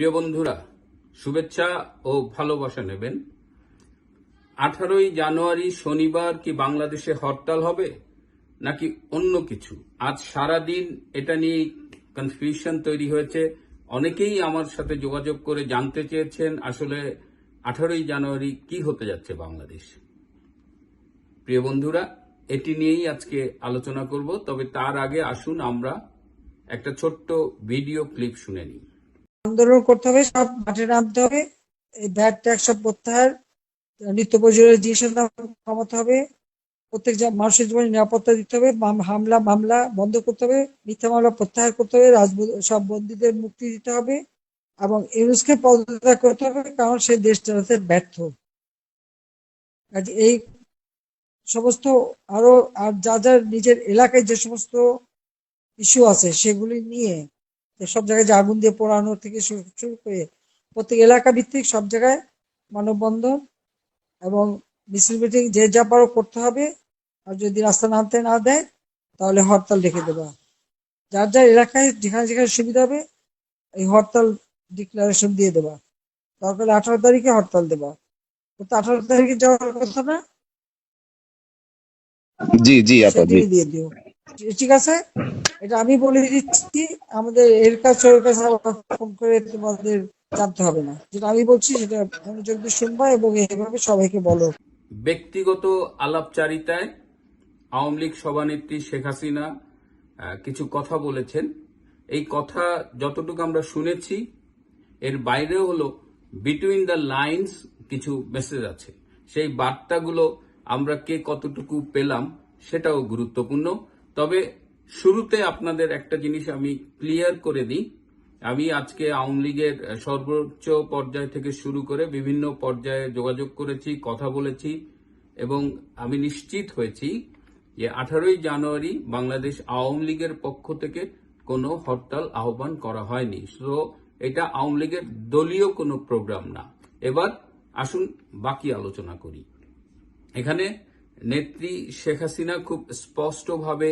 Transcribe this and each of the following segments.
প্রিয় বন্ধুরা, শুভেচ্ছা ও ভালোবাসা নেবেন। আঠারোই জানুয়ারি শনিবার কি বাংলাদেশে হরতাল হবে, নাকি অন্য কিছু? আজ সারা দিন এটা নিয়ে কনফিউশন তৈরি হয়েছে। অনেকেই আমার সাথে যোগাযোগ করে জানতে চেয়েছেন আসলে আঠারোই জানুয়ারি কি হতে যাচ্ছে বাংলাদেশ। প্রিয় বন্ধুরা, এটি নিয়েই আজকে আলোচনা করব, তবে তার আগে আসুন আমরা একটা ছোট্ট ভিডিও ক্লিপ শুনে নিই। আন্দোলন করতে হবে, সব মাঠে নামতে হবে। ভ্যাট ট্যাক্স সব প্রত্যাহার নিত্য প্রয়োজনীয় জিনিসের দাম কমাতে হবে। প্রত্যেক মানুষের জীবনে নিরাপত্তা দিতে হবে হামলা, মামলা বন্ধ করতে হবে, মিথ্যা মামলা প্রত্যাহার করতে হবে, রাজব- সব বন্দীদের মুক্তি দিতে হবে এবং ইউনুসকে পদত্যাগ করতে হবে, কারণ সে দেশ চালাতে ব্যর্থ। এই সমস্ত আরও আর যা যা নিজের এলাকায় যে সমস্ত ইস্যু আছে, সেগুলি নিয়ে সব জায়গায় যে আগুন দিয়ে পোড়ানো থেকে শুরু করে প্রত্যেক এলাকা ভিত্তিক সব জায়গায় মানববন্ধন এবং মিছিল মিটিং যে যা পারো করতে হবে। আর যদি রাস্তা নামতে না দেয় তাহলে হরতাল ডেকে দেবা। যার যার এলাকায় যেখানে যেখানে সুবিধা হবে এই হরতাল ডিক্লারেশন দিয়ে দেবা। দরকার আঠারো তারিখে হরতাল দেবা। তো আঠারো তারিখে যাওয়ার কথা না? জি জি আপা জি। দিয়ে দিও। ঠিক আছে? এটা আমি বলে দিচ্ছি, আমাদের এর কাছে ওর কাছে ফোন করে তোমাদের জানতে হবে না। যেটা আমি বলছি সেটা মনোযোগ দিয়ে শুনবা এবং এভাবে সবাইকে বলো। ব্যক্তিগত আলাপচারিতায় আওয়ামী লীগ সভানেত্রী শেখ হাসিনা কিছু কথা বলেছেন। এই কথা যতটুকু আমরা শুনেছি, এর বাইরেও হলো বিটুইন দ্য লাইন্স কিছু মেসেজ আছে। সেই বার্তাগুলো আমরা কে কতটুকু পেলাম সেটাও গুরুত্বপূর্ণ। তবে শুরুতে আপনাদের একটা জিনিস আমি ক্লিয়ার করে দিই। আমি আজকে আওয়ামী লীগের সর্বোচ্চ পর্যায় থেকে শুরু করে বিভিন্ন পর্যায়ে যোগাযোগ করেছি, কথা বলেছি এবং আমি নিশ্চিত হয়েছি যে আঠারোই জানুয়ারি বাংলাদেশ আওয়ামী লীগের পক্ষ থেকে কোনো হরতাল আহ্বান করা হয়নি। তো এটা আওয়ামী লীগের দলীয় কোনো প্রোগ্রাম না। এবার আসুন বাকি আলোচনা করি। এখানে নেত্রী শেখ হাসিনা খুব স্পষ্টভাবে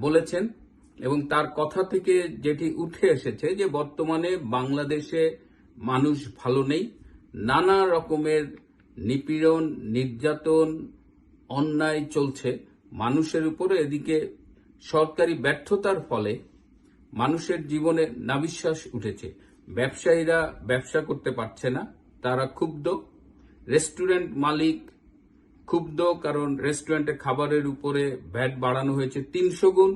বলেছেন এবং তার কথা থেকে যেটি উঠে এসেছে যে বর্তমানে বাংলাদেশে মানুষ ভালো নেই। নানা রকমের নিপীড়ন, নির্যাতন, অন্যায় চলছে। মানুষের উপরে এদিকে সরকারি ব্যর্থতার ফলে মানুষের জীবনে নাবিশ্বাস উঠেছে। ব্যবসায়ীরা ব্যবসা করতে পারছে না, তারা ক্ষুব্ধ। রেস্টুরেন্ট মালিক ক্ষুব্ধ কারণ রেস্টুরেন্টে খাবারের উপরে ভ্যাট বাড়ানো হয়েছে তিনশো গুণ।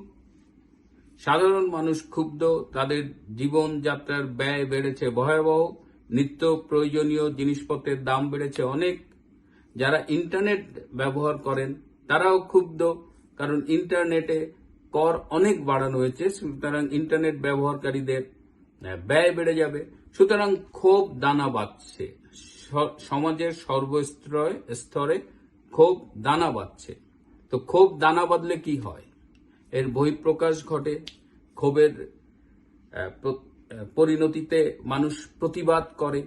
সাধারণ মানুষ ক্ষুব্ধ, তাদের জীবনযাত্রার ব্যয় বেড়েছে ভয়াবহ, নিত্য প্রয়োজনীয় জিনিসপত্রের দাম বেড়েছে অনেক। যারা ইন্টারনেট ব্যবহার করেন, তারাও ক্ষুব্ধ কারণ ইন্টারনেটে কর অনেক বাড়ানো হয়েছে, সুতরাং ইন্টারনেট ব্যবহারকারীদের ব্যয় বেড়ে যাবে। সুতরাং ক্ষোভ দানা বাঁধছে। সমাজের সর্বস্তরে, স্তরে ক্ষোভ দানা বাঁধছে। তো ক্ষোভ দানা বাঁধলে কি হয়? এর বহিঃপ্রকাশ ঘটে। ক্ষোভের পরিণতিতে মানুষ প্রতিবাদ করে।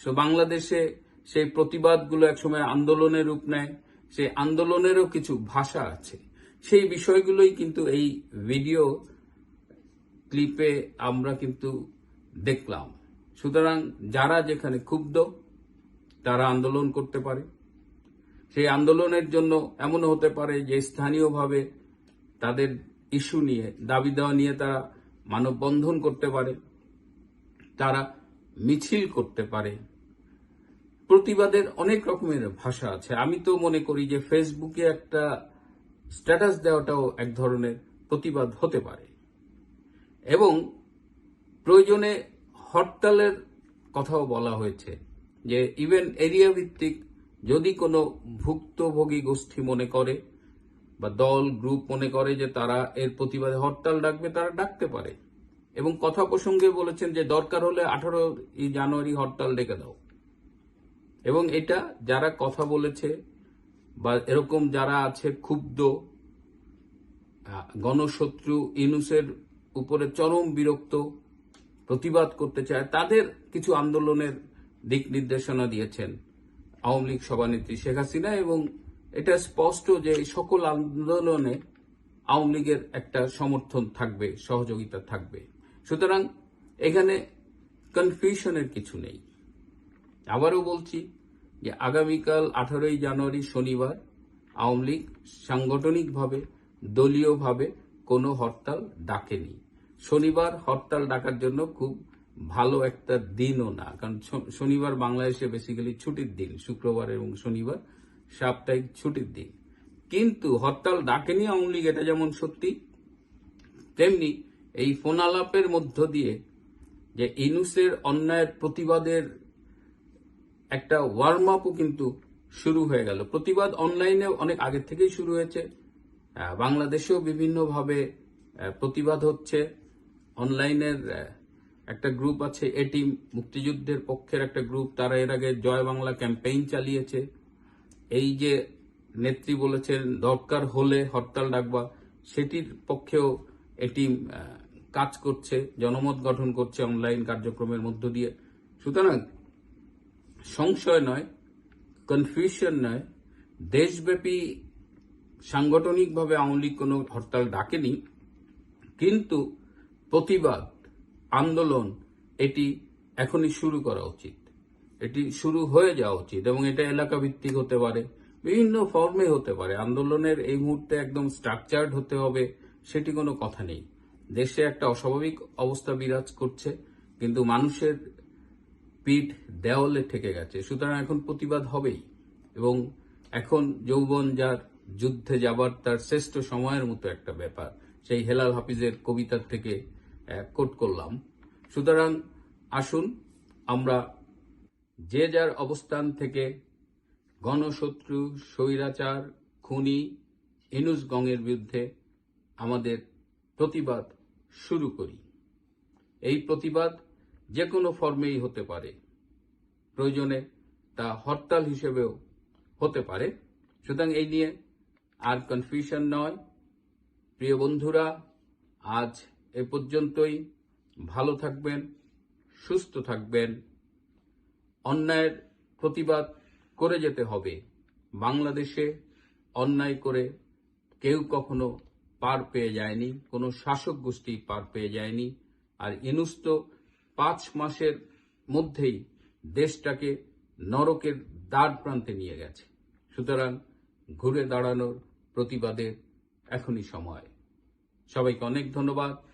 সো বাংলাদেশে সেই প্রতিবাদগুলো একসময় আন্দোলনের রূপ নেয়। সেই আন্দোলনেরও কিছু ভাষা আছে। সেই বিষয়গুলোই কিন্তু এই ভিডিও ক্লিপে আমরা কিন্তু দেখলাম। সুতরাং যারা যেখানে ক্ষুব্ধ, তারা আন্দোলন করতে পারে। সেই আন্দোলনের জন্য এমন হতে পারে যে স্থানীয়ভাবে তাদের ইস্যু নিয়ে, দাবি দেওয়া নিয়ে তারা মানববন্ধন করতে পারে, তারা মিছিল করতে পারে। প্রতিবাদের অনেক রকমের ভাষা আছে। আমি তো মনে করি যে ফেসবুকে একটা স্ট্যাটাস দেওয়াটাও এক ধরনের প্রতিবাদ হতে পারে। এবং প্রয়োজনে হরতালের কথাও বলা হয়েছে যে ইভেন এরিয়া ভিত্তিক যদি কোনো ভুক্তভোগী গোষ্ঠী মনে করে বা দল, গ্রুপ মনে করে যে তারা এর প্রতিবাদে হরতাল ডাকবে, তারা ডাকতে পারে। এবং কথা প্রসঙ্গে বলেছেন যে দরকার হলে আঠারো জানুয়ারি হরতাল ডেকে দাও। এবং এটা যারা কথা বলেছে বা এরকম যারা আছে ক্ষুব্ধ, গণশত্রু, ইনুসের উপরে চরম বিরক্ত, প্রতিবাদ করতে চায়, তাদের কিছু আন্দোলনের দিক নির্দেশনা দিয়েছেন। আওয়ামী লীগ সভানেত্রী শেখ হাসিনা এবং এটা স্পষ্ট যে সকল আন্দোলনে আওয়ামী লীগের একটা সমর্থন থাকবে, সহযোগিতা থাকবে। সুতরাং এখানে কনফিউশনের কিছু নেই। আবারও বলছি যে আগামীকাল আঠারোই জানুয়ারি শনিবার আওয়ামী লীগ সাংগঠনিকভাবে, দলীয়ভাবে কোনো হরতাল ডাকেনি। শনিবার হরতাল ডাকার জন্য খুব ভালো একটা দিনও না। কারণ শনিবার বাংলাদেশে বেসিক্যালি ছুটির দিন, শুক্রবার এবং শনিবার সাপ্তাহিক ছুটির দিন। কিন্তু হরতাল ডাকেনি আওয়ামী লীগ এটা যেমন সত্যি, তেমনি এই ফোনালাপের মধ্য দিয়ে যে ইনুসের অন্যায়ের প্রতিবাদের একটা ওয়ার্ম আপও কিন্তু শুরু হয়ে গেল। প্রতিবাদ অনলাইনে অনেক আগে থেকেই শুরু হয়েছে। বাংলাদেশেও বিভিন্নভাবে প্রতিবাদ হচ্ছে। অনলাইনের একটা গ্রুপ আছে এটি মুক্তিযুদ্ধের পক্ষের একটা গ্রুপ তারা এর আগে জয় বাংলা ক্যাম্পেইন চালিয়েছে। এই যে নেত্রী বলেছেন, দরকার হলে হরতাল ডাকবা, সেটির পক্ষেও এটি কাজ করছে, জনমত গঠন করছে অনলাইন কার্যক্রমের মধ্য দিয়ে। সুতরাং সংশয় নয় কনফিউশন নয়, দেশব্যাপী সাংগঠনিকভাবে আওয়ামী লীগ কোনো হরতাল ডাকেনি, কিন্তু প্রতিবাদ আন্দোলন, এটি এখনই শুরু করা উচিত। এটি শুরু হয়ে যাওয়া উচিত এবং এটা এলাকা ভিত্তিক হতে পারে, বিভিন্ন ফর্মে হতে পারে। আন্দোলনের এই মুহূর্তে একদম স্ট্রাকচার্ড হতে হবে, সেটি কোনো কথা নেই। দেশে একটা অস্বাভাবিক অবস্থা বিরাজ করছে, কিন্তু মানুষের পিঠ দেওয়ালে ঠেকে গেছে। সুতরাং এখন প্রতিবাদ হবেই এবং এখন যৌবন যার, যুদ্ধে যাবার তার শ্রেষ্ঠ সময়ের মতো একটা ব্যাপার। সেই হেলাল হাফিজের কবিতার থেকে কোট করলাম। সুতরাং আসুন আমরা যে যার অবস্থান থেকে গণশত্রু, স্বৈরাচার, খুনি, ইনুস গঙের বিরুদ্ধে আমাদের প্রতিবাদ শুরু করি। এই প্রতিবাদ যে কোনো ফর্মেই হতে পারে। প্রয়োজনে তা হরতাল হিসেবেও হতে পারে। সুতরাং এই নিয়ে আর কনফিউশন নয়। প্রিয় বন্ধুরা, আজ এ পর্যন্তই। ভালো থাকবেন, সুস্থ থাকবেন। অন্যায়ের প্রতিবাদ করে যেতে হবে। বাংলাদেশে অন্যায় করে কেউ কখনো পার পেয়ে যায়নি, কোনো শাসক গোষ্ঠী পার পেয়ে যায়নি। আর ইনুস পাঁচ মাসের মধ্যেই দেশটাকে নরকের দ্বার প্রান্তে নিয়ে গেছে। সুতরাং ঘুরে দাঁড়ানোর প্রতিবাদের এখনই সময়। সবাইকে অনেক ধন্যবাদ।